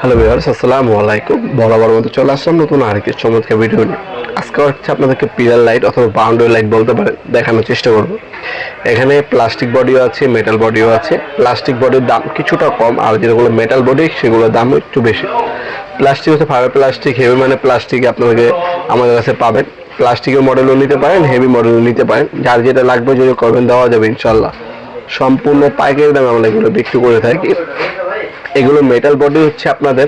Hello viewers আসসালামু আলাইকুম বরাবর মতো চলে আসলাম নতুন আরেকটি চমৎকার ভিডিও নিয়ে। আজকে হচ্ছে আপনাদেরকে পিলার লাইট অথবা বাউন্ডারি লাইট বলতে পারেন দেখানোর চেষ্টা করব। এখানে প্লাস্টিক বডিও আছে মেটাল বডিও আছে। প্লাস্টিক বডির দাম কিছুটা কম, আর যেগুলো মেটাল বডি সেগুলোর দাম একটু বেশি। প্লাস্টিক হচ্ছে ফাইবার প্লাস্টিক হেভি মানে প্লাস্টিক আপনাদেরকে আমাদের কাছে পাবেন। প্লাস্টিকের মডেলও নিতে পারেন হেভি মডেলও নিতে পারেন। যার যেটা লাগবে যদি করবেন দেওয়া যাবে ইনশাল্লাহ সম্পূর্ণ পাইকারি দামে আমরা এগুলো বিক্রি করে থাকি। এগুলো মেটাল বডি হচ্ছে আপনাদের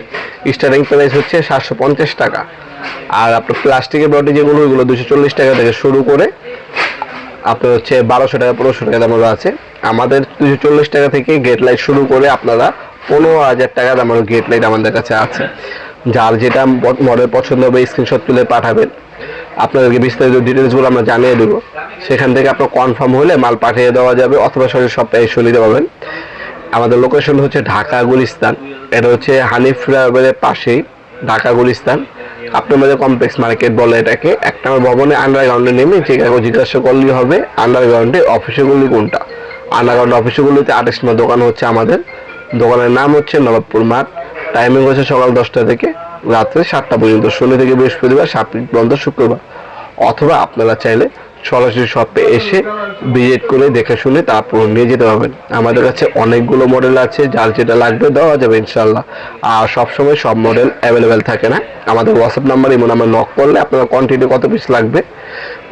স্টার্টিং প্রাইস হচ্ছে সাতশো পঞ্চাশ টাকা। আর আপনার প্লাস্টিকের বডি যেগুলো, ওইগুলো দুশো চল্লিশ টাকা থেকে শুরু করে আপনার হচ্ছে বারোশো টাকা, পনেরোশো টাকা দামের আছে। আমাদের দুশো চল্লিশ টাকা থেকে গেট লাইট শুরু করে আপনারা পনেরো হাজার টাকা দামের গেট লাইট আমাদের কাছে আছে। যার যেটা মডেল পছন্দ হবে স্ক্রিনশট তুলে পাঠাবেন। আপনাদেরকে বিস্তারিত ডিটেলসগুলো আমরা জানিয়ে দেবো। সেখান থেকে আপনার কনফার্ম হলে মাল পাঠিয়ে দেওয়া যাবে, অথবা সরাসরি সপ্তাহে এসে পারবেন। আমাদের লোকেশন হচ্ছে ঢাকা গুলিস্তান। এটা হচ্ছে হানিফ ফ্লাইওভারের পাশেই ঢাকা গুলিস্তান। মধ্যে কমপ্লেক্স মার্কেট বলে এটাকে। একটা নম্বর ভবনে আন্ডারগ্রাউন্ডে নেমে জিজ্ঞাসা করলেই হবে আন্ডারগ্রাউন্ডে অফিসগুলি কোনটা? আন্ডারগ্রাউন্ড অফিসগুলিতে আঠাশ নম্বর দোকান হচ্ছে আমাদের। দোকানের নাম হচ্ছে নবাবপুর মাঠ। টাইমিং হচ্ছে সকাল দশটা থেকে রাত্রে সাতটা পর্যন্ত, শনি থেকে বৃহস্পতিবার সাপ্তাহিক বন্ধ শুক্রবার। অথবা আপনারা চাইলে সরাসরি শপে এসে ভিজিট করে দেখে শুনে তারপর নিয়ে যেতে পারবেন। আমাদের কাছে অনেকগুলো মডেল আছে, যার যেটা লাগবে দেওয়া যাবে ইনশাল্লাহ আর সবসময় সব মডেল অ্যাভেলেবেল থাকে না। আমাদের হোয়াটসঅ্যাপ নাম্বার এমন আমরা নক করলে আপনার কোয়ান্টিটি কত পিস লাগবে।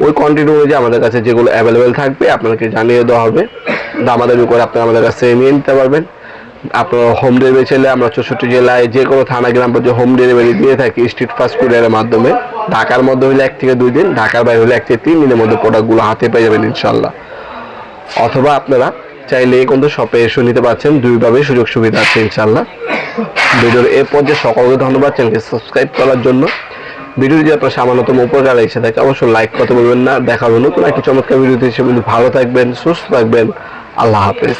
ওই কোয়ান্টিটি অনুযায়ী আমাদের কাছে যেগুলো অ্যাভেলেবেল থাকবে আপনাদেরকে জানিয়ে দেওয়া হবে। দামাদামি করে আপনারা আমাদের কাছে নিয়ে নিতে পারবেন। আপনার হোম ডেলিভারি চাইলে আমরা চৌষট্টি জেলায় যে কোনো থানা, গ্রাম পর্যন্ত হোম ডেলিভারি দিয়ে থাকি স্ট্রিট ফাস্ট ফুডের মাধ্যমে। ঢাকার মধ্যে হলে এক থেকে দুই দিন, ঢাকার বাইরে হলে এক থেকে তিন দিনের মধ্যে প্রোডাক্টগুলো হাতে পেয়ে যাবেন ইনশাল্লাহ অথবা আপনারা চাইলে কিন্তু শপে এসে নিতে পারছেন দুইভাবে সুযোগ সুবিধা আছে ইনশাল্লাহ ভিডিওর এ পর্যায়ে সকলকে ধন্যবাদ চ্যানেলকে সাবস্ক্রাইব করার জন্য। ভিডিও যদি আপনার সামান্যতম উপকার এসে থাকে, অবশ্যই লাইক করতে বলবেন না। দেখা হবে নতুন একটি চমৎকার ভিডিওতে হিসেবে ভালো থাকবেন, সুস্থ থাকবেন। আল্লাহ হাফেজ।